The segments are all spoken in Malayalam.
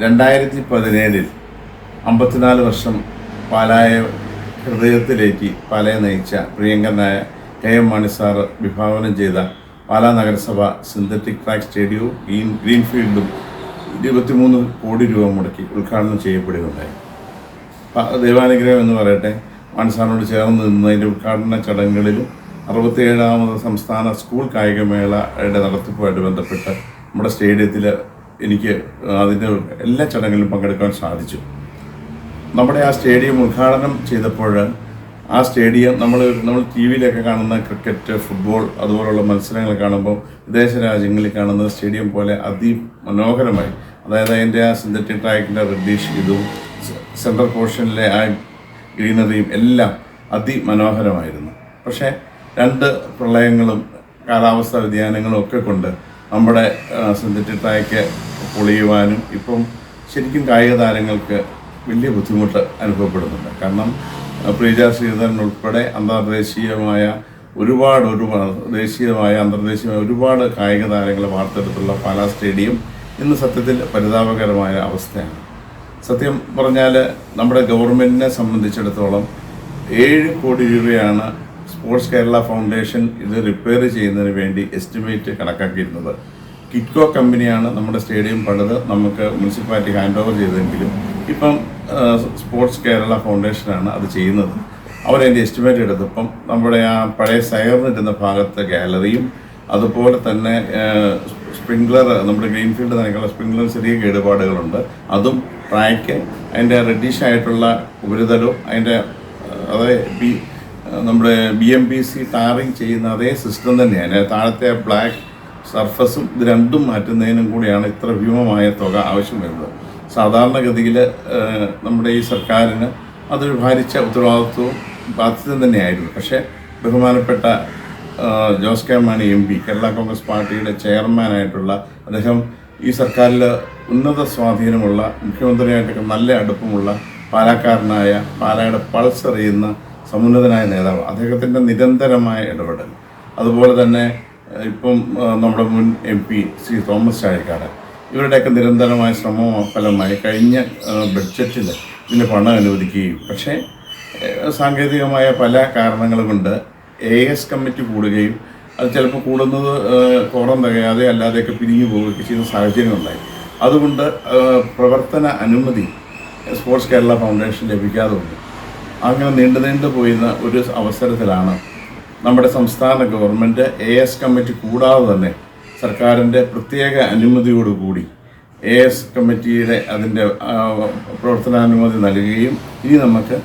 രണ്ടായിരത്തി പതിനേഴിൽ അമ്പത്തിനാല് വർഷം പാലായ ഹൃദയത്തിലേക്ക് പാലയെ നയിച്ച പ്രിയങ്കരനായ കെ എം മാണി സാറ് വിഭാവനം ചെയ്ത പാലാ നഗരസഭ സിന്തറ്റിക് ട്രാക്ക് സ്റ്റേഡിയവും ഗ്രീൻ ഗ്രീൻഫീൽഡും ഇരുപത്തിമൂന്ന് കോടി രൂപ മുടക്കി ഉദ്ഘാടനം ചെയ്യപ്പെടുകയുണ്ടായി. ദൈവാനുഗ്രഹം എന്ന് പറയട്ടെ മാനസാറിനോട് ചേർന്ന് നിന്നതിന്റെ ഉദ്ഘാടന ചടങ്ങുകളിലും അറുപത്തിയേഴാമത് സംസ്ഥാന സ്കൂൾ കായികമേളയുടെ നടത്തിപ്പുമായിട്ട് ബന്ധപ്പെട്ട് നമ്മുടെ സ്റ്റേഡിയത്തിൽ എനിക്ക് അതിന്റെ എല്ലാ ചടങ്ങിലും പങ്കെടുക്കാൻ സാധിച്ചു. നമ്മുടെ ആ സ്റ്റേഡിയം ഉദ്ഘാടനം ചെയ്തപ്പോൾ ആ സ്റ്റേഡിയം നമ്മൾ നമ്മൾ ടി വിയിലൊക്കെ കാണുന്ന ക്രിക്കറ്റ് ഫുട്ബോൾ അതുപോലുള്ള മത്സരങ്ങൾ കാണുമ്പോൾ വിദേശ രാജ്യങ്ങളിൽ കാണുന്ന സ്റ്റേഡിയം പോലെ അതിമനോഹരമായി അതായത് അതിന്റെ ആ സിന്തറ്റിക് ട്രാക്കിന്റെ റെഡീഷ് ഇതും സെൻട്രൽ പോർഷനിലെ ആ ഗ്രീനറിയും എല്ലാം അതിമനോഹരമായിരുന്നു. പക്ഷേ രണ്ട് പ്രളയങ്ങളും കാലാവസ്ഥാ വ്യതിയാനങ്ങളും ഒക്കെ കൊണ്ട് നമ്മുടെ സിന്തറ്റിക് പൊളിയുവാനും ഇപ്പം ശരിക്കും കായിക താരങ്ങൾക്ക് വലിയ ബുദ്ധിമുട്ട് അനുഭവപ്പെടുന്നുണ്ട്. കാരണം പ്രീജ ശ്രീധരൻ ഉൾപ്പെടെ അന്താർദേശീയമായ ഒരുപാട് ഒരുപാട് ദേശീയമായ അന്തർദേശീയമായ ഒരുപാട് കായിക താരങ്ങളെ വാർത്തെടുത്തുള്ള പാലാ സ്റ്റേഡിയം ഇന്ന് സത്യത്തിൽ പരിതാപകരമായ അവസ്ഥയാണ്. സത്യം പറഞ്ഞാൽ നമ്മുടെ ഗവൺമെന്റിനെ സംബന്ധിച്ചിടത്തോളം ഏഴ് കോടി രൂപയാണ് സ്പോർട്സ് കേരള ഫൗണ്ടേഷൻ ഇത് റിപ്പയർ ചെയ്യുന്നതിന് വേണ്ടി എസ്റ്റിമേറ്റ് കണക്കാക്കിയിരുന്നത്. കിറ്റ്കോ കമ്പനിയാണ് നമ്മുടെ സ്റ്റേഡിയം പണിത് നമുക്ക് മുനിസിപ്പാലിറ്റി ഹാൻഡ് ഓവർ ചെയ്തെങ്കിലും ഇപ്പം സ്പോർട്സ് കേരള ഫൗണ്ടേഷനാണ് അത് ചെയ്യുന്നത്. അവരതിന്റെ എസ്റ്റിമേറ്റ് എടുത്തപ്പം നമ്മുടെ ആ പഴയ സയറിനിരുന്ന ഭാഗത്തെ ഗാലറിയും അതുപോലെ തന്നെ സ്പ്രിംഗ്ലർ നമ്മുടെ ഗ്രീൻഫീൽഡ് നനയ്ക്കുള്ള സ്പ്രിംഗ്ലർ ചെറിയ കേടുപാടുകളുണ്ട്. അതും ട്രാക്ക് അതിന്റെ റെഡിഷ് ആയിട്ടുള്ള ഉപരിതലവും അതിന്റെ അതായത് നമ്മുടെ B M B C tarring ചെയ്യുന്ന അതേ സിസ്റ്റം തന്നെയാണ്. താഴത്തെ ബ്ലാക്ക് സർഫസും ഇത് രണ്ടും മാറ്റുന്നതിനും കൂടിയാണ് ഇത്ര ഭീമമായ തുക ആവശ്യം വരുന്നത്. സാധാരണഗതിയിൽ നമ്മുടെ ഈ സർക്കാരിന് അതൊരു ഭാരിച്ച ഉത്തരവാദിത്വവും ബാധ്യതയും തന്നെയായിരുന്നു. പക്ഷേ ബഹുമാനപ്പെട്ട Jose K Mani M P Kerala Congress പാർട്ടിയുടെ ചെയർമാനായിട്ടുള്ള അദ്ദേഹം ഈ സർക്കാരിൽ ഉന്നത സ്വാധീനമുള്ള മുഖ്യമന്ത്രിയായിട്ടൊക്കെ നല്ല അടുപ്പമുള്ള പാലക്കാരനായ പാലയുടെ പൾസ് അറിയുന്ന സമുന്നതനായ നേതാവ്. അദ്ദേഹത്തിന്റെ നിരന്തരമായ ഇടപെടൽ. അതുപോലെ തന്നെ ഇപ്പം നമ്മുടെ മുൻ എം പി ശ്രീ തോമസ് ചാഴിക്കാട്. ഇവരുടെയൊക്കെ നിരന്തരമായ ശ്രമ ഫലമായി കഴിഞ്ഞ ബഡ്ജറ്റിൽ ഇതിന് പണം അനുവദിക്കുകയും. പക്ഷേ സാങ്കേതികമായ പല കാരണങ്ങൾ കൊണ്ട് എ എസ് കമ്മിറ്റി കൂടുകയും അത് ചിലപ്പോൾ കൂടുന്നത് കോറം തികയാതെ അല്ലാതെയൊക്കെ പിരിഞ്ഞു പോവുകയൊക്കെ ചെയ്യുന്ന സാഹചര്യം ഉണ്ടായി. അതുകൊണ്ട് പ്രവർത്തന അനുമതി സ്പോർട്സ് കേരള ഫൗണ്ടേഷൻ ലഭിക്കാതെ വന്നു. അങ്ങനെ നീണ്ടു നീണ്ടു പോയിരുന്ന ഒരു അവസരത്തിലാണ് നമ്മുടെ സംസ്ഥാന ഗവൺമെന്റ് എ എസ് കമ്മിറ്റി കൂടാതെ തന്നെ സർക്കാരിന്റെ പ്രത്യേക അനുമതിയോടുകൂടി എ എസ് കമ്മിറ്റിയുടെ അതിന്റെ പ്രവർത്തനാനുമതി നൽകുകയും ഇനി നമുക്ക്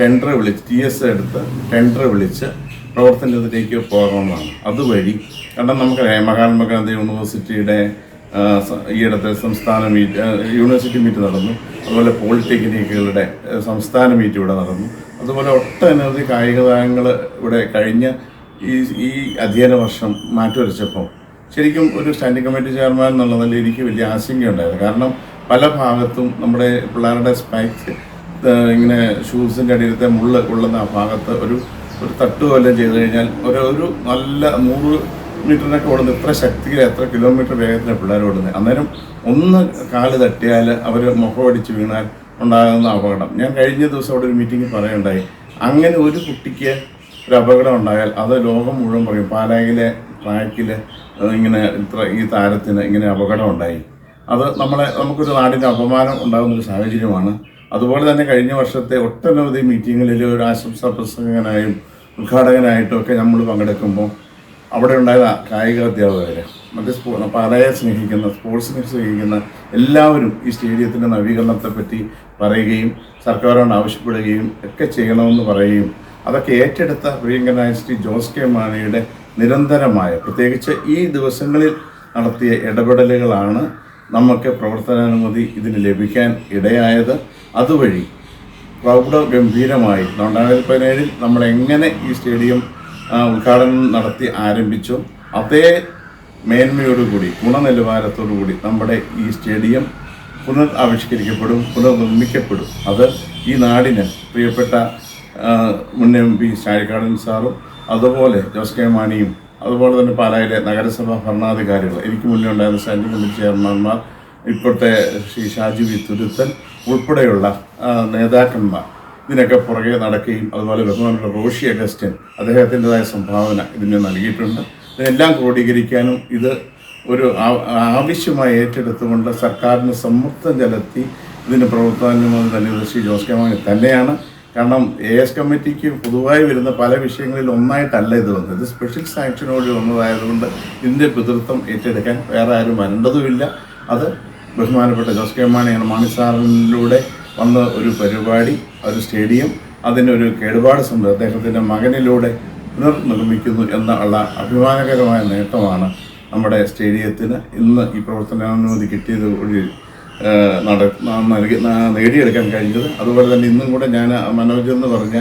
ടെൻഡർ വിളിച്ച് ടി എസ് എടുത്ത് ടെൻഡർ വിളിച്ച് പ്രവർത്തനത്തിലേക്ക് പോകണമെന്നാണ്. അതുവഴി കാരണം നമുക്കറിയാം മഹാത്മാഗാന്ധി യൂണിവേഴ്സിറ്റിയുടെ ഈയിടത്തെ സംസ്ഥാന മീറ്റ് യൂണിവേഴ്സിറ്റി മീറ്റ് നടന്നു. അതുപോലെ പോളിടെക്നിക്കുകളുടെ സംസ്ഥാന മീറ്റ് ഇവിടെ നടന്നു. അതുപോലെ ഒട്ടനവധി കായിക താരങ്ങൾ ഇവിടെ കഴിഞ്ഞ ഈ ഈ അധ്യയന വർഷം മാറ്റിവരച്ചപ്പോൾ ശരിക്കും ഒരു സ്റ്റാൻഡിംഗ് കമ്മിറ്റി ചെയർമാൻ എന്നുള്ള നിലയിൽ എനിക്ക് വലിയ ആശങ്കയുണ്ടായിരുന്നു. കാരണം പല ഭാഗത്തും നമ്മുടെ പിള്ളേരുടെ സ്പൈക്സ് ഇങ്ങനെ ഷൂസിന്റെ അടിയിലത്തെ മുള്ള കൊള്ളുന്ന ആ ഭാഗത്ത് ഒരു ഒരു തട്ടുപോലെ ചെയ്ത് കഴിഞ്ഞാൽ ഒരു ഒരു നല്ല നൂറ് മീറ്ററിനൊക്കെ ഓടുന്നത് ഇത്ര ശക്തിയിൽ എത്ര കിലോമീറ്റർ വേഗത്തിലാണ് പിള്ളേർ ഓടുന്നത്. അന്നേരം ഒന്ന് കാൽ തട്ടിയാൽ അവർ മുഖമടിച്ച് വീണാൽ ഉണ്ടാകുന്ന അപകടം. ഞാൻ കഴിഞ്ഞ ദിവസം അവിടെ ഒരു മീറ്റിംഗിൽ പറയുണ്ടായി അങ്ങനെ ഒരു കുട്ടിക്ക് ഒരു അപകടം ഉണ്ടായാൽ അത് ലോകം മുഴുവൻ പറയും പാലായിലെ ട്രാക്കിൽ ഇങ്ങനെ ഇത്ര ഈ താരത്തിന് ഇങ്ങനെ അപകടം ഉണ്ടായി. അത് നമ്മളെ നമുക്കൊരു നാടിന്റെ അപമാനം ഉണ്ടാകുന്ന ഒരു സാഹചര്യമാണ്. അതുപോലെ തന്നെ കഴിഞ്ഞ വർഷത്തെ ഒട്ടനവധി മീറ്റിങ്ങുകളിൽ ഒരു ആശംസാ പ്രസംഗനായും ഉദ്ഘാടകനായിട്ടും ഒക്കെ നമ്മൾ പങ്കെടുക്കുമ്പോൾ അവിടെ ഉണ്ടായ കായിക അധ്യാപകർ മറ്റേ സ്പോ പാലയെ സ്നേഹിക്കുന്ന സ്പോർട്സിനെ സ്നേഹിക്കുന്ന എല്ലാവരും ഈ സ്റ്റേഡിയത്തിന്റെ നവീകരണത്തെ പറ്റി പറയുകയും സർക്കാരോട് ആവശ്യപ്പെടുകയും ഒക്കെ ചെയ്യണമെന്ന് പറയുകയും അതൊക്കെ ഏറ്റെടുത്ത പ്രിയങ്കനായ ശ്രീ ജോസ് കെ മാണിയുടെ നിരന്തരമായ പ്രത്യേകിച്ച് ഈ ദിവസങ്ങളിൽ നടത്തിയ ഇടപെടലുകളാണ് നമുക്ക് പ്രവർത്തനാനുമതി ഇതിന് ലഭിക്കാൻ ഇടയായത്. അതുവഴി പ്രൗഢ ഗംഭീരമായി രണ്ടായിരത്തി പതിനേഴിൽ നമ്മൾ എങ്ങനെ ഈ സ്റ്റേഡിയം ഉദ്ഘാടനം നടത്തി ആരംഭിച്ചു. അതേ മേന്മയോടുകൂടി ഗുണനിലവാരത്തോടുകൂടി നമ്മുടെ ഈ സ്റ്റേഡിയം പുനർ ആവിഷ്കരിക്കപ്പെടും പുനർനിർമ്മിക്കപ്പെടും. അത് ഈ നാടിന് പ്രിയപ്പെട്ട മുൻ എം പി ചാഴിക്കാടൻ സാറും അതുപോലെ ജോസ് കെ മാണിയും അതുപോലെ തന്നെ പാലായിലെ നഗരസഭാ ഭരണാധികാരികൾ എനിക്ക് മുന്നേ ഉണ്ടായിരുന്ന സ്റ്റാൻഡിംഗ് കമ്മിറ്റി ചെയർമാൻമാർ ഇപ്പോഴത്തെ ശ്രീ ഷാജി വി തുരുത്തൻ ഉൾപ്പെടെയുള്ള നേതാക്കന്മാർ ഇതിനൊക്കെ പുറകെ നടക്കുകയും അതുപോലെ ബഹുമാനുള്ള റോഷി അഗസ്റ്റിൻ അദ്ദേഹത്തിന്റെതായ സംഭാവന ഇതിന് നൽകിയിട്ടുണ്ട്. ഇതിനെല്ലാം ക്രോഡീകരിക്കാനും ഇത് ഒരു ആവശ്യമായി ഏറ്റെടുത്തുകൊണ്ട് സർക്കാരിന് സമ്മർദ്ദം ചെലുത്തി ഇതിന് പ്രവർത്തനം തന്നെ ശ്രീ ജോസ് കെ മാണി തന്നെയാണ്. കാരണം എ എസ് കമ്മിറ്റിക്ക് പൊതുവായി വരുന്ന പല വിഷയങ്ങളിൽ ഒന്നായിട്ടല്ല ഇത് വന്നത്. ഇത് സ്പെഷ്യൽ സാങ്ഷനോട് വന്നതായതുകൊണ്ട് ഇതിന്റെ പിതൃത്വം ഏറ്റെടുക്കാൻ വേറെ ആരും വരേണ്ടതുമില്ല. അത് ബഹുമാനപ്പെട്ട ജോസ് കെ മാണിയാണ് മാണി സാറിലൂടെ വന്ന ഒരു പരിപാടി ഒരു സ്റ്റേഡിയം അതിനൊരു കേടുപാട് സംബന്ധിച്ച് അദ്ദേഹത്തിന്റെ മകനിലൂടെ പുനർനിർമ്മിക്കുന്നു എന്നുള്ള അഭിമാനകരമായ നേട്ടമാണ് നമ്മുടെ സ്റ്റേഡിയത്തിന് ഇന്ന് ഈ പ്രവർത്തനാനുമതി കിട്ടിയത് വഴി നൽകി നേടിയെടുക്കാൻ കഴിഞ്ഞത്. അതുപോലെ തന്നെ ഇന്നും കൂടെ ഞാൻ മനോജ് എന്ന് പറഞ്ഞ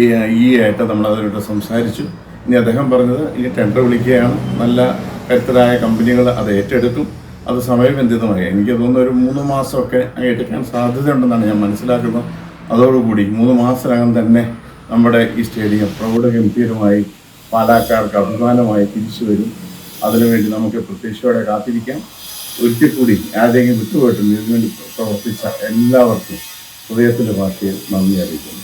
ഈ ഈ ആയിട്ട് നമ്മൾ അതിലൂടെ സംസാരിച്ചു. ഇനി അദ്ദേഹം പറഞ്ഞത് ഈ ടെൻഡർ വിളിക്കുകയാണ്. നല്ല കരുത്തരായ കമ്പനികൾ അത് ഏറ്റെടുക്കും അത് സമയബന്ധിതമായി എനിക്ക് തോന്നുന്നു ഒരു മൂന്ന് മാസമൊക്കെ എടുക്കാൻ സാധ്യതയുണ്ടെന്നാണ് ഞാൻ മനസ്സിലാക്കുന്നത്. അതോടുകൂടി മൂന്ന് മാസത്തിനകം തന്നെ നമ്മുടെ ഈ സ്റ്റേഡിയം പ്രൗഢഗംഭീരമായി പാലാക്കാർക്ക് അഭിമാനമായി തിരിച്ചു വരും. അതിനുവേണ്ടി നമുക്ക് പ്രതീക്ഷയോടെ കാത്തിരിക്കാം. ഒരിക്കൽ കൂടി ആരെങ്കിലും വിട്ടുപോയിട്ടുണ്ട് ഇതിനുവേണ്ടി പ്രവർത്തിച്ച എല്ലാവർക്കും ഹൃദയത്തിന്റെ ഭാഷയിൽ നന്ദി അറിയിക്കുന്നു.